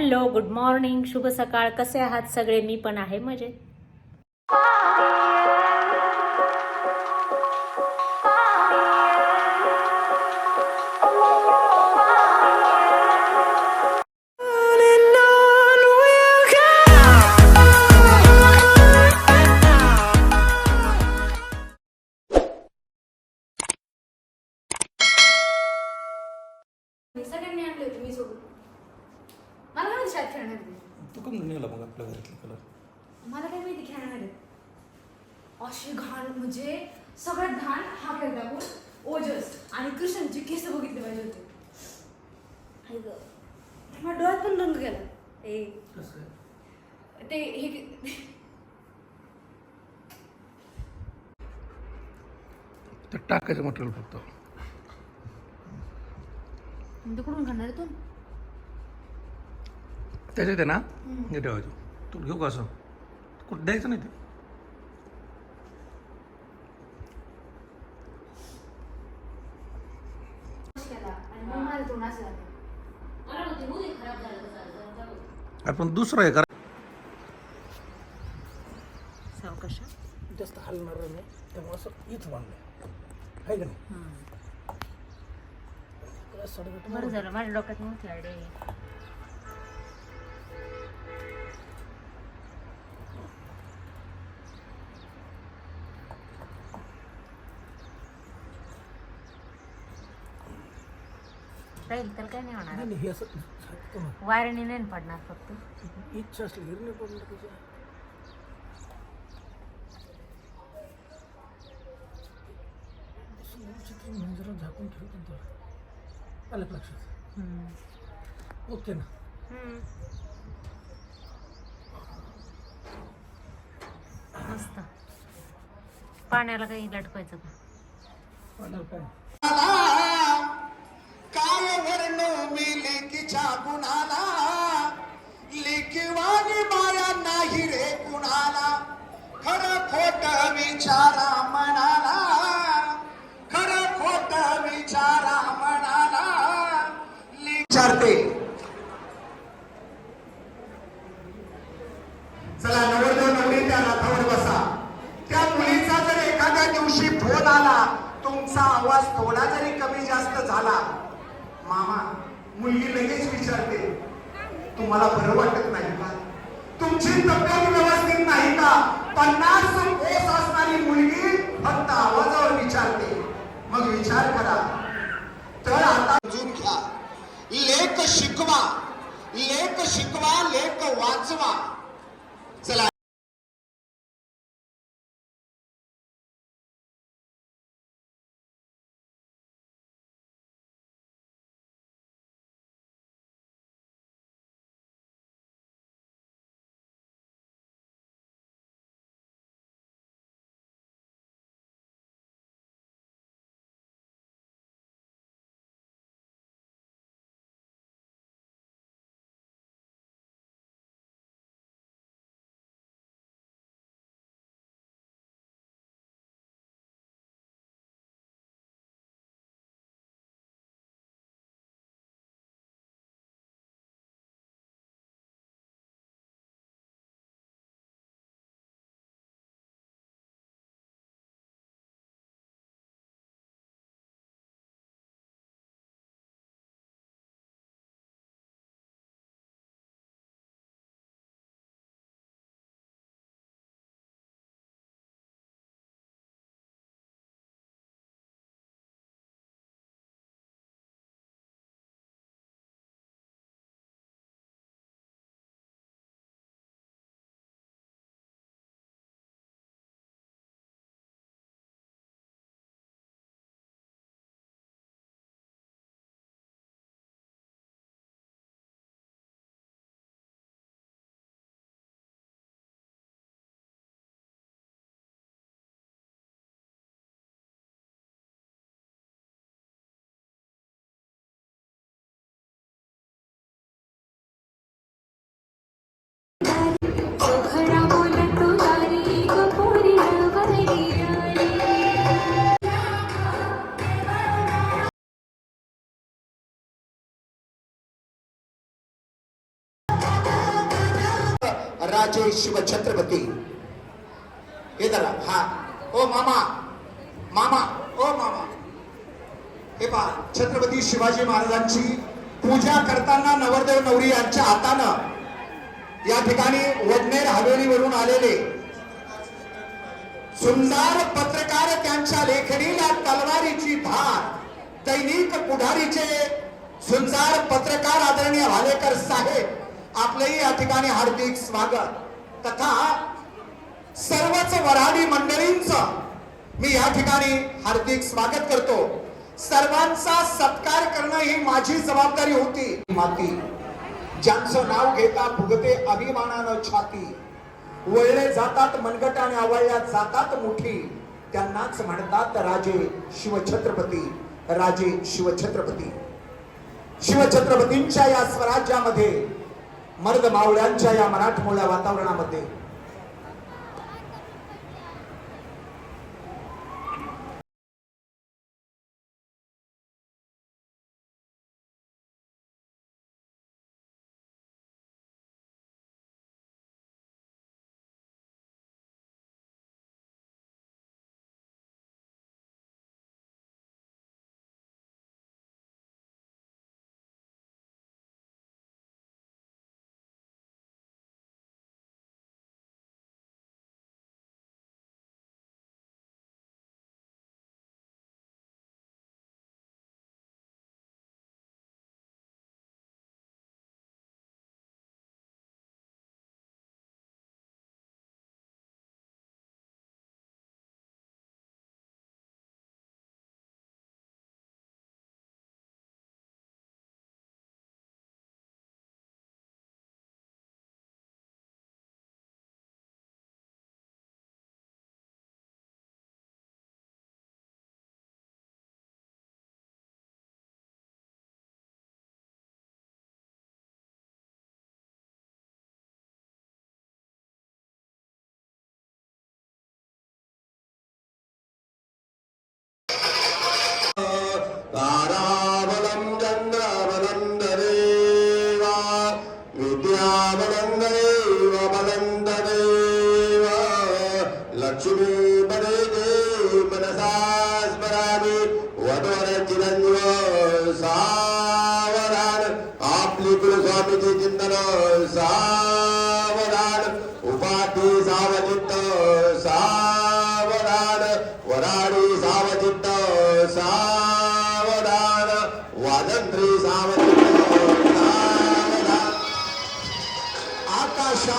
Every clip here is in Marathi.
हॅलो गुड मॉर्निंग शुभ सकाळ. कसे आहात सगळे? मी पण आहे मजेत. सगळ्यांनी आणले होते मी सोडून मला काय माहिती शाळेत खेळणार ते तू कमी नेला मग आपल्या घरातले कलर मला काय माहिती खेळणार आहे. अशी घाण म्हणजे सगळ्यात घाण हा खेळ टाकून ओजस आणि कृष्णची केस बघितले पाहिजे होते. आई गं. माझ्या डोळ्यात पण रंग गेला. ए ते हे टाकायचं मटेरियल फक्त. ते कुठून खाणार आहे तू? त्याच्यात आहे ना हे ठेवायचं. तू घेऊ का असं? कुठं द्यायचं नाही ते. आपण दुसरं आहे करा. सावकाश जास्त हलणार नाही त्यामुळे असं इथं बांधलं आहे का नाही? बरं झालं माझ्या डोक्यात नव्हती आयडिया राहील तर काय नाही होणार नाही नाही, हे असं झाकतो ना. नाही पडणार फक्त इच्छा असली घरी नाही त्याच्या व्यवस्थित म्हणजे जरा झाकून ठेवतो ना त्याला. आलं का लक्षात हम्म. ओके ना हम्म. मस्त पाण्याला काही लटकायचं का पाण्याला काय काय मी लेकीच्या गुणाला. लेकीवानी माया नाही रे कुणाला. खर खोट विचारा म्हणाला खर खोट विचारा म्हणाला विचारते. चला नवरदेव नवरी त्या रथावर बसा. त्या मुलीचा जर एखाद्या दिवशी फोन आला तुमचा आवाज थोडा जरी कमी जास्त झाला मामा मुलगी लगेच विचारते तुम्हाला बरं वाटत नाही का? तुमची तब्येत व्यवस्थित नाही का? पन्नास कोस असणारी मुलगी फक्त आवाजावर विचारते. मग विचार करा. तर आता अजून घ्या. लेख शिकवा. लेख शिकवा लेख वाचवा. चला राजे शिवछत्रपती हे धरा. हा. ओ मामा. मामा. ओ मामा. हे पहा छत्रपती शिवाजी महाराजांची पूजा करताना नवरदेव नवरी यांच्या हातानं या ठिकाणी वडनेर हवेलीवरून आलेले सुंदर पत्रकार त्यांच्या लेखणीला तलवारीची धार दैनिक पुढारीचे सुंदर पत्रकार आदरणीय भालेकर साहेब आपलंही या ठिकाणी हार्दिक स्वागत. तथा सर्वच वराडी मंडळींच मी या ठिकाणी हार्दिक स्वागत करतो. सर्वांचा सत्कार करणं ही माझी जबाबदारी होती. माती ज्यांचं नाव घेता भुगते अभिमानानं छाती. वळले जातात मनगटाने आवळल्या जातात मुठी. त्यांनाच म्हणतात राजे शिवछत्रपती राजे शिवछत्रपती. शिवछत्रपतींच्या या स्वराज्यामध्ये मर्द मावळ्यांच्या या मराठमोळ्या वातावरणामध्ये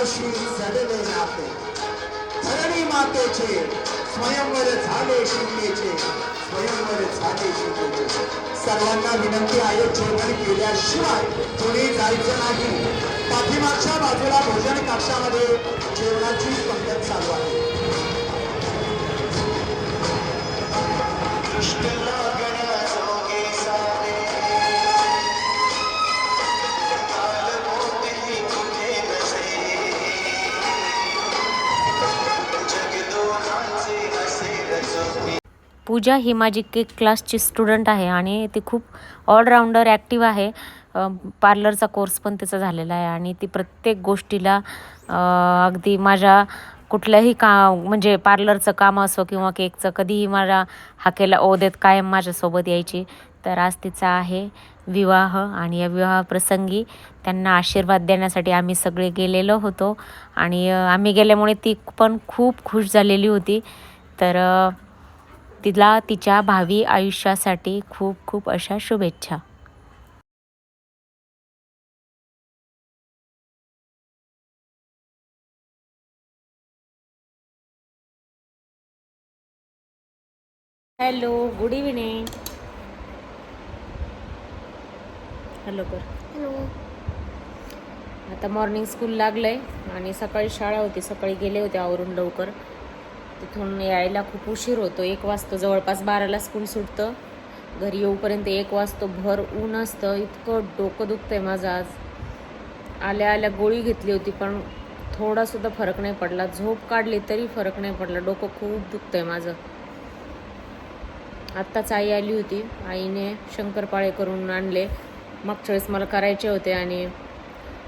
आकाशाशी चढले नाते. धरणी मातेचे स्वयंवर झाले शिंदेचे स्वयंवर झाले शिंदेचे. सर्वांना विनंती आहे जेवण केल्याशिवाय कोणी जायचं नाही. पाठीमागच्या बाजूला भोजन कक्षामध्ये जेवणाची पद्धत चालू आहे. पूजा ही माझी केक क्लासची स्टुडंट आहे आणि ती खूप ऑलराऊंडर ॲक्टिव्ह आहे. पार्लरचा कोर्स पण तिचा झालेला आहे आणि ती प्रत्येक गोष्टीला अगदी माझ्या कुठल्याही का म्हणजे पार्लरचं काम असो किंवा केकचं कधीही माझ्या हाकेला ओ देत कायम माझ्यासोबत यायची. तर आज तिचा आहे विवाह आणि या विवाहप्रसंगी त्यांना आशीर्वाद देण्यासाठी आम्ही सगळे गेलेलो होतो. आणि आम्ही गेल्यामुळे ती पण खूप खुश झालेली होती. तर तिला तिच्या भावी आयुष्यासाठी खूप खूप अशा शुभेच्छा. हॅलो गुड इव्हिनिंग हॅलो कर. हॅलो आता मॉर्निंग स्कूल लागलंय आणि सकाळी शाळा होती. सकाळी गेले होते आवरून लवकर. तिथून यायला खूप उशीर होतो. एक वाजतो जवळपास बाराला स्कूल सुटतं. घरी येऊपर्यंत एक वाजतो भर ऊन असतं. इतकं डोकं दुखतं आहे माझं आज. आल्या आल्या गोळी घेतली होती पण थोडासुद्धा फरक नाही पडला. झोप काढली तरी फरक नाही पडला. डोकं खूप दुखतं आहे माझं. आत्ताच आई आली होती. आईने शंकरपाळे करून आणले. मागच्या वेळेस मला करायचे होते आणि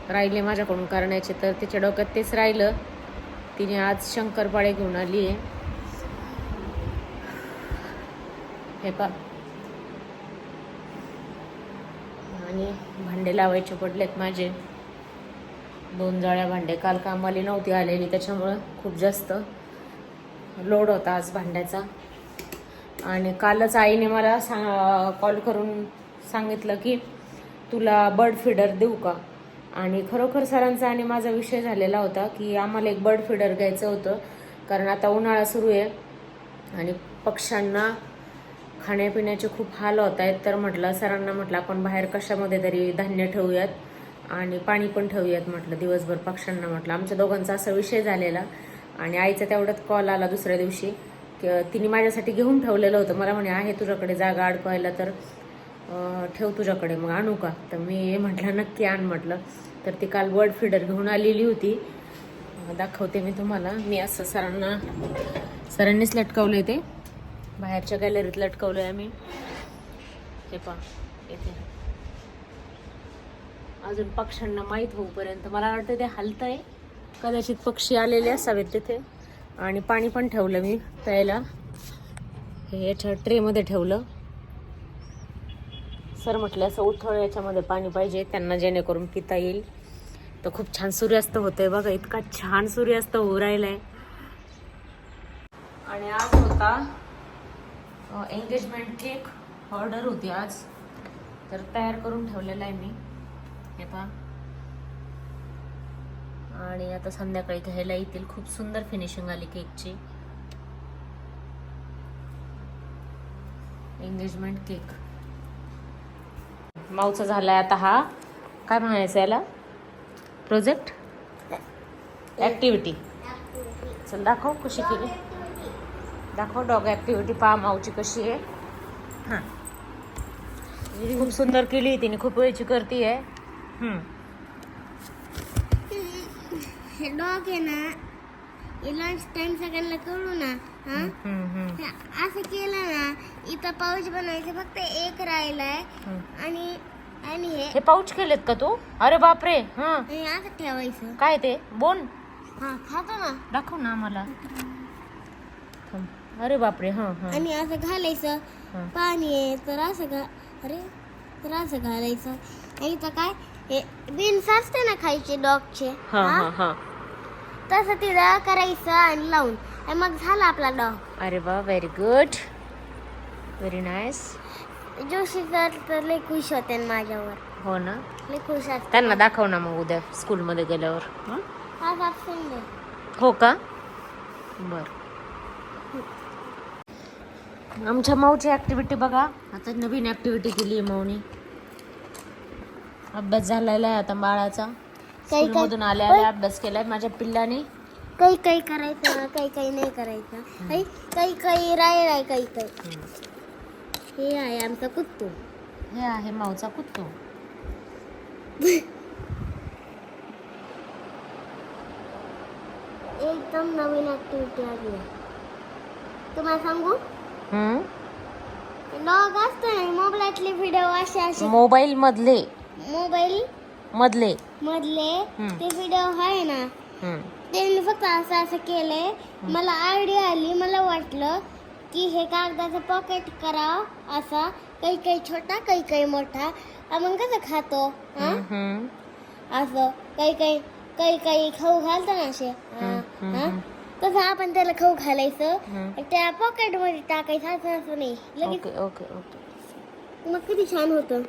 राहिले माझ्याकडून करण्याचे. तर तिच्या डोक्यात तेच राहिलं. तिने आज शंकरपाळे घेऊन आली आहे. हे पा. आणि भांडे लावायचे पडलेत माझे. दोन जाळ्या भांडे. काल कामाली नव्हती आलेली त्याच्यामुळं खूप जास्त लोड होता आज भांड्याचा. आणि कालच आईने मला सांग कॉल करून सांगितलं की तुला बर्ड फिडर देऊ का? आणि खरोखर सरांचा आणि माझा विषय झालेला होता की आम्हाला एक बर्ड फिडर घ्यायचं होतं. कारण आता उन्हाळा सुरू आहे. आणि पक्ष्यांना खाण्यापिण्याचे खूप हाल होत आहेत. तर म्हटलं सरांना म्हटलं आपण बाहेर कशामध्ये तरी धान्य ठेवूयात आणि पाणी पण ठेवूयात म्हटलं दिवसभर पक्ष्यांना म्हटलं. आमच्या दोघांचा असा विषय झालेला. आणि आईचा तेवढ्यात कॉल आला दुसऱ्या दिवशी. की तिने माझ्यासाठी घेऊन ठेवलेलं होतं. मला म्हणे आहे तुझ्याकडे जागा अडकवायला तर ठेव तुझ्याकडे मग आणू का? तर मी म्हटलं नक्की आण म्हटलं. तर ती काल वर्ड फिडर घेऊन आलेली होती. दाखवते मी तुम्हाला. मी असं सरांना सरांनीच लटकवलं ते. बाहेरच्या गॅलरीत लटकवलं आहे आम्ही. हे पहा येते अजून पक्ष्यांना माहीत होऊपर्यंत मला वाटतं ते हलतंय. कदाचित पक्षी आलेले असावेत तिथे. आणि पाणी पण ठेवलं मी प्यायला. हे याच्या ट्रेमध्ये ठेवलं. सर म्हटलं असं उथळ याच्यामध्ये पाणी पाहिजे त्यांना जेणेकरून पिता येईल. तर खूप छान सूर्यास्त होतोय बघा इतका छान सूर्यास्त होऊ राहिलाय. आणि आज होता एंगेजमेंट केक ऑर्डर होती आज. तर तयार करून ठेवलेला आहे मी. हे पहा. आणि आता संध्याकाळी घ्यायला येतील. खूप सुंदर फिनिशिंग आली केकची एंगेजमेंट केक माऊचा आहे आता हा. काय म्हणायचं याला? प्रोजेक्ट ॲक्टिव्हिटी चल दाखव कशी केली. दाखव डॉग ॲक्टिव्हिटी पहा माऊची कशी आहे. हां. खूप सुंदर केली तिने खूप वेळची करते आहे हे डॉग आहे ना लंच टाईम सगळ्यांना कळू ना. हा? हे असं केलं ना इथं पाऊच बनवायचं फक्त एक राहिलाय. आणि आणि हे हे पाऊच केलेत का तू? अरे बापरे हां. आणि असं ठेवायचं. काय ते? बोन? हा खातो ना. दाखव ना आम्हाला. थांब. अरे बापरे हां हां. आणि असं घालायचं. हा. पाणी आहे तर असं घा अरे तर असं घालायचं. आणि इथं काय? हे बीन्स असते ना खायचे डॉगचे. हां? हां हां. तसं तिथं करायचं आणि लावून. आणि मग झाला आपला डॉग अरे वा very good very nice Joshi sir तर लय खुश होते ना माझ्यावर. हो ना? लय खुश असते त्यांना दाखव ना मग उद्या स्कूलमध्ये गेल्यावर. हं? आज absent आहे. हो का? बर. आमच्या माऊची ऍक्टिव्हिटी बघा. आता नवीन ऍक्टिव्हिटी केली आहे माऊनी. अभ्यास झालेला आहे आता बाळाचा. काही- स्कूलमधून आल्या आल्या अभ्यास केलाय माझ्या पिल्लाने. काही काही करायचं काही काही नाही करायचं. काही काही काही राय राय काही काही. हे आहे आमचा कुत्तू. हे आहे माऊचा कुत्तो. एकदम नवीन ऍक्टिव्हिटी आली आहे. तुम्हाला सांगू? डॉग असतो ना मोबाईलातले व्हिडिओ असे असे. मोबाईल मधले. मोबाईल मधले मधले. ते व्हिडिओ आहे ना. त्यांनी फक्त असं असं केलंय. मला आयडिया आली मला वाटलं की हे कागदाचं पॉकेट करावं असा. काही काही छोटा काही काही मोठा. आपण कसं खातो हा? हं. असं. काही काही काही काही खाऊ घालतो ना असे. हा, हा? तसं आपण त्याला खाऊ घालायचं. त्या पॉकेटमध्ये टाकायचं असं असं नाही. लगेच ओके ओके ओके. मग किती छान होतं.